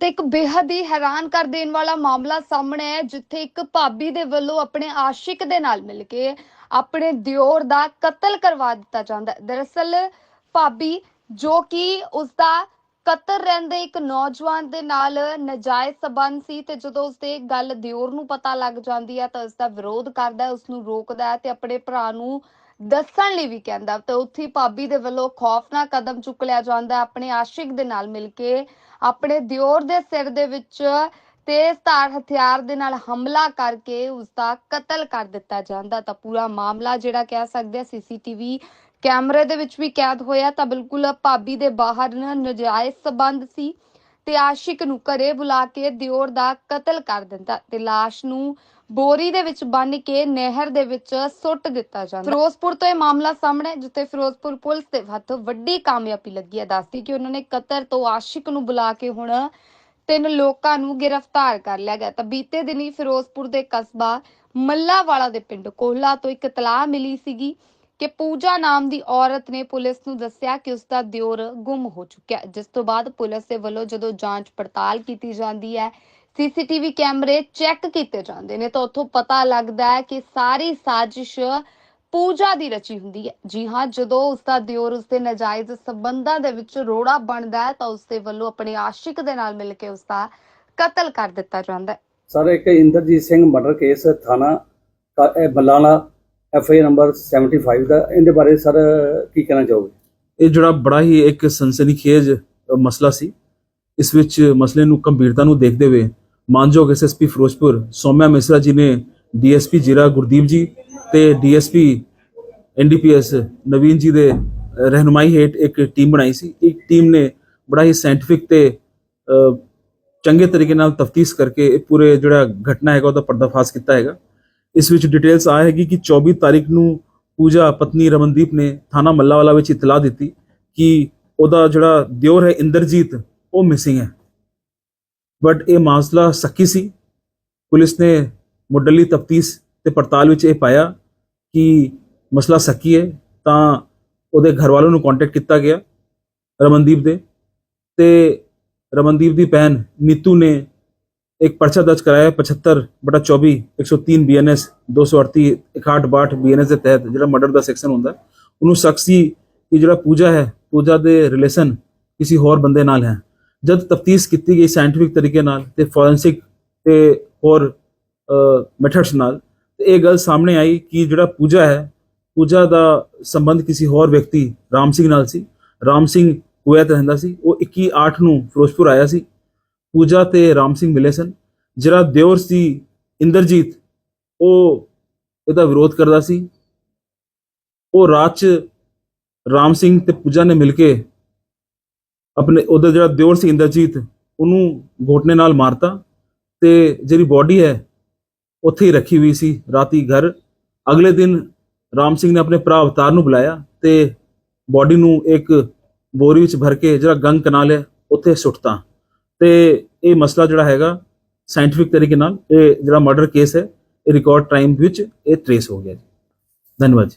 ਤੇ ਇੱਕ ਬੇਹੱਦ ਹੀ ਹੈਰਾਨ ਕਰ ਦੇਣ ਵਾਲਾ ਮਾਮਲਾ ਸਾਹਮਣੇ ਹੈ ਜਿੱਥੇ ਇੱਕ ਭਾਬੀ ਦੇ ਵੱਲੋਂ ਆਪਣੇ ਆਸ਼ਿਕ ਦੇ ਨਾਲ ਮਿਲ ਕੇ ਆਪਣੇ ਦਿਓਰ ਦਾ ਕਤਲ ਕਰਵਾ ਦਿੱਤਾ ਜਾਂਦਾ ਹੈ। ਦਰਅਸਲ ਭਾਬੀ, ਜੋ ਕਿ ਉਸ ਦਾ ਕਤਰ ਰਹਿੰਦੇ ਇੱਕ ਨੌਜਵਾਨ ਦੇ ਨਾਲ ਨਜਾਇਜ਼ ਸਬੰਧ ਸੀ ਤੇ ਜਦੋਂ ਉਸਦੇ ਗੱਲ ਦਿਓਰ ਨੂੰ ਪਤਾ ਲੱਗ ਜਾਂਦੀ ਹੈ ਤਾਂ ਉਸ ਦਾ ਵਿਰੋਧ ਕਰਦਾ ਹੈ, ਉਸ ਨੂੰ ਰੋਕਦਾ ਹੈ ਤੇ ਆਪਣੇ ਭਰਾ ਨੂੰ ਦੱਸਣ ਲਈ ਵੀ ਕਹਿੰਦਾ ਤੇ ਉੱਥੇ ਭਾਬੀ ਦੇ ਵੱਲੋਂ ਖੌਫਨਾਕ ਕਦਮ ਚੁੱਕ ਲਿਆ ਜਾਂਦਾ ਆਪਣੇ ਆਸ਼ਿਕ ਦੇ ਨਾਲ ਮਿਲ ਕੇ। ਆਪਣੇ ਦਿਓਰ ਦੇ ਸਿਰ ਦੇ ਵਿੱਚ ਤੇਜ਼ਧਾਰ ਹਥਿਆਰ ਦੇ ਨਾਲ ਹਮਲਾ ਕਰਕੇ ਉਸ ਦਾ ਕਤਲ ਕਰ ਦਿੱਤਾ ਜਾਂਦਾ। ਤਾਂ ਪੂਰਾ ਮਾਮਲਾ ਜਿਹੜਾ ਕਹਿ ਸਕਦੇ ਆ, ਸੀਸੀਟੀਵੀ ਕੈਮਰੇ ਦੇ ਵਿੱਚ ਵੀ ਕੈਦ ਹੋਇਆ ਤਾਂ ਬਿਲਕੁਲ ਭਾਬੀ ਦੇ ਬਾਹਰ ਨ- ਨਜਾਇਜ਼ ਸਬੰਧ ਸੀ। ਤੇ ਆਸ਼ਿਕ ਨੂੰ ਘਰੇ ਬੁਲਾ ਕੇ ਦਿਓਰ ਦਾ ਕਤਲ ਕਰ ਦਿੰਦਾ ਤੇ ਲਾਸ਼ ਨੂੰ ਬੋਰੀ ਦੇ ਵਿੱਚ ਬੰਨ ਕੇ ਨਹਿਰ ਦੇ ਵਿੱਚ ਸੁੱਟ ਦਿੱਤਾ ਜਾਂਦਾ। ਫਿਰੋਜ਼ਪੁਰ ਤੋਂ ਇਹ ਮਾਮਲਾ ਸਾਹਮਣੇ ਜਿੱਥੇ ਫਿਰੋਜ਼ਪੁਰ ਪੁਲਿਸ ਦੇ ਹੱਥ ਵੱਡੀ ਕਾਮਯਾਬੀ ਲੱਗੀ ਹੈ। ਦੱਸਦੀ ਕਿ ਉਹਨਾਂ ਨੇ ਕਤਰ ਤੋਂ ਆਸ਼ਿਕ ਨੂੰ ਬੁਲਾ ਕੇ ਹੁਣ ਤਿੰਨ ਲੋਕਾਂ ਨੂੰ ਗ੍ਰਿਫਤਾਰ ਕਰ ਲਿਆ ਗਿਆ। ਤਾਂ ਬੀਤੇ ਦਿਨੀ ਫਿਰੋਜ਼ਪੁਰ ਦੇ ਕਸਬਾ ਮੱਲਾਵਾਲਾ ਦੇ ਪਿੰਡ ਕੋਹਲਾ ਤੋਂ ਇੱਕ ਤਲਾਹ ਮਿਲੀ ਸੀਗੀ। ਕਿ ਪੂਜਾ ਨਾਮ ਦੀ ਔਰਤ ਨੇ ਪੁਲਿਸ ਨੂੰ ਦੱਸਿਆ ਕਿ ਉਸ ਦਾ ਦਿਓਰ ਗੁੰਮ ਹੋ ਚੁੱਕਿਆ ਜਿਸ ਤੋਂ ਬਾਅਦ ਪੁਲਿਸ ਦੇ ਵੱਲੋਂ ਜਦੋਂ ਜਾਂਚ ਪੜਤਾਲ ਕੀਤੀ ਜਾਂਦੀ ਹੈ, ਸੀਸੀਟੀਵੀ ਕੈਮਰੇ ਚੈੱਕ ਕੀਤੇ ਜਾਂਦੇ ਨੇ ਤਾਂ ਉੱਥੋਂ ਪਤਾ ਲੱਗਦਾ ਹੈ ਕਿ ਸਾਰੀ ਸਾਜ਼ਿਸ਼ ਪੂਜਾ ਦੀ ਰਚੀ ਹੁੰਦੀ ਹੈ। ਜੀ ਹਾਂ, ਜਦੋਂ ਉਸ ਦਾ ਦਿਓਰ ਉਸ ਦੇ ਨਾਜਾਇਜ਼ ਸਬੰਧਾਂ ਦੇ ਵਿੱਚ ਰੋੜਾ ਬਣਦਾ ਹੈ ਤਾਂ ਉਸ ਦੇ ਵੱਲੋਂ ਆਪਣੇ ਆਸ਼ਿਕ ਦੇ ਨਾਲ ਮਿਲ ਕੇ ਉਸ ਦਾ ਕਤਲ ਕਰ ਦਿੱਤਾ ਜਾਂਦਾ ਹੈ। ਸਰ, ਇੱਕ ਇੰਦਰਜੀਤ ਸਿੰਘ ਮਰਡਰ ਕੇਸ ਥਾਣਾ, ਕ- ਇਹ ਬਲਾਲਾ ਐਫ ਆਈ ਨੰਬਰ 75 ਦਾ ਇਹਦੇ ਬਾਰੇ ਸਰ ਕੀ ਕਹਿਣਾ ਚਾਹੋਗੇ? ਇਹ ਜਿਹੜਾ ਬੜਾ ਹੀ ਇੱਕ ਸਨਸਨੀਖੇਜ ਅ, ਮਸਲਾ ਸੀ ਇਸ ਵਿੱਚ ਮਸਲੇ ਨੂੰ ਗੰਭੀਰਤਾ ਨੂੰ ਦੇਖਦੇ ਹੋਏ ਮਾਨਯੋਗ ਐਸਐਸਪੀ ਫਿਰੋਜ਼ਪੁਰ ਸੋਮਿਆ ਮਿਸਰਾ ਜੀ ਨੇ ਡੀਐਸਪੀ ਜੀਰਾ ਗੁਰਦੀਪ ਜੀ ਤੇ ਡੀਐਸਪੀ ਐਨਡੀਪੀਐਸ ਨਵੀਨ ਜੀ ਦੇ ਅ, ਰਹਿਨੁਮਾਈ ਹੇਠ ਇੱਕ ਟੀਮ ਬਣਾਈ ਸੀ। ਇੱਕ ਟੀਮ ਨੇ ਬੜਾ ਹੀ ਸਾਇੰਟਿਫਿਕ ਤੇ ਚੰਗੇ ਤਰੀਕੇ ਨਾਲ ਤਫਤੀਸ਼ ਕਰਕੇ ਇਹ ਪੂਰੇ ਜਿਹੜਾ ਘਟਨਾ ਹੈਗਾ ਉਹਦਾ ਪਰਦਾਫਾਸ਼ ਕੀਤਾ ਹੈਗਾ। ਇਸ ਵਿੱਚ ਡਿਟੇਲਸ ਆ ਹੈਗੀ ਕਿ 24 ਤਾਰੀਖ ਨੂੰ ਪੂਜਾ ਪਤਨੀ ਰਮਨਦੀਪ ਨੇ ਥਾਣਾ ਮੱਲਾਵਾਲਾ ਵਿੱਚ ਇਤਲਾਹ ਦਿੱਤੀ ਕਿ ਉਹਦਾ ਜਿਹੜਾ ਦਿਓਰ ਹੈ ਇੰਦਰਜੀਤ, ਉਹ ਮਿਸਿੰਗ ਹੈ। ਬਟ ਇਹ ਮਾਸਲਾ ਸੱਕੀ ਸੀ। ਪੁਲਿਸ ਨੇ ਮੁੱਢਲੀ ਤਫਤੀਸ਼ ਤੇ ਪੜਤਾਲ ਵਿੱਚ ਇਹ ਪਾਇਆ ਕਿ ਮਸਲਾ ਸੱਕੀ ਹੈ, ਤਾਂ ਉਹਦੇ ਘਰ ਵਾਲਿਆਂ ਨੂੰ ਕੰਟੈਕਟ ਕੀਤਾ ਗਿਆ ਰਮਨਦੀਪ ਦੇ ਤੇ ਰਮਨਦੀਪ ਦੀ ਭੈਣ ਨੀਤੂ ਨੇ ਇੱਕ ਪਰਚਾ ਦਰਜ ਕਰਾਇਆ 75 ਬਟਾ 24 103 ਬੀਐਨਐਸ 238 6162 ਬੀਐਨਐਸ ਦੇ ਤਹਿਤ ਜਿਹੜਾ ਮਰਡਰ ਦਾ ਸੈਕਸ਼ਨ ਹੁੰਦਾ ਉਹਨੂੰ ਸ਼ਖਸੀ ਕਿ ਜਿਹੜਾ ਪੂਜਾ ਹੈ ਪੂਜਾ ਦੇ ਰਿਲੇਸ਼ਨ ਕਿਸੇ ਹੋਰ ਬੰਦੇ ਨਾਲ ਹੈ ਜਦ ਤਫਤੀਸ਼ ਕੀਤੀ ਗਈ ਸਾਇੰਟਿਫਿਕ ਤਰੀਕੇ ਨਾਲ ਤੇ ਫੋਰੈਂਸਿਕ ਤੇ ਹੋਰ ਮੈਥਡਸ ਨਾਲ ਤੇ ਇਹ ਗੱਲ ਸਾਹਮਣੇ ਆਈ ਕਿ ਜਿਹੜਾ ਪੂਜਾ ਹੈ ਪੂਜਾ ਦਾ ਸੰਬੰਧ ਕਿਸੇ ਹੋਰ ਵਿਅਕਤੀ ਰਾਮ ਸਿੰਘ ਨਾਲ ਸੀ ਰਾਮ ਸਿੰਘ ਕੁਵੈਤ ਰਹਿੰਦਾ ਸੀ ਉਹ 21 8 ਨੂੰ ਫਿਰੋਜ਼ਪੁਰ ਆਇਆ ਸੀ ਪੂਜਾ ਤੇ ਰਾਮ ਸਿੰਘ ਮਿਲੇ ਸਨ। ਜਿਹੜਾ ਦਿਓਰ ਸੀ ਇੰਦਰਜੀਤ, ਉਹ ਇਹਦਾ ਵਿਰੋਧ ਕਰਦਾ ਸੀ। ਉਹ ਰਾਤ ਚ ਰਾਮ ਸਿੰਘ ਤੇ ਪੂਜਾ ਨੇ ਮਿਲ ਕੇ ਆਪਣੇ ਉਹਦਾ ਜਿਹੜਾ ਦਿਓਰ ਸੀ ਇੰਦਰਜੀਤ, ਉਹਨੂੰ ਘੋਟਨੇ ਨਾਲ ਮਾਰਤਾ ਤੇ ਜਿਹੜੀ ਬੋਡੀ ਹੈ, ਉੱਥੇ ਹੀ ਰੱਖੀ ਹੋਈ ਸੀ ਰਾਤੀ ਘਰ। ਅਗਲੇ ਦਿਨ ਰਾਮ ਸਿੰਘ ਨੇ ਆਪਣੇ ਭਰਾ ਅਵਤਾਰ ਨੂੰ ਬੁਲਾਇਆ ਤੇ ਬੋਡੀ ਨੂੰ ਇੱਕ ਬੋਰੀ ਵਿੱਚ ਭਰ ਕੇ ਜਿਹੜਾ ਗੰਗ ਕਨਾਲ ਹੈ, ਉੱਥੇ ਸੁੱਟਤਾ। ਤੇ ਇਹ ਮਸਲਾ ਜਿਹੜਾ ਹੈਗਾ ਸਾਇੰਟਿਫਿਕ ਤਰੀਕੇ ਨਾਲ ਇਹ ਜਿਹੜਾ ਮਰਡਰ ਕੇਸ ਹੈ, ਇਹ ਰਿਕਾਰਡ ਟਾਈਮ ਵਿੱਚ ਇਹ ਟ੍ਰੇਸ ਹੋ ਗਿਆ ਜੀ। ਧੰਨਵਾਦ ਜੀ।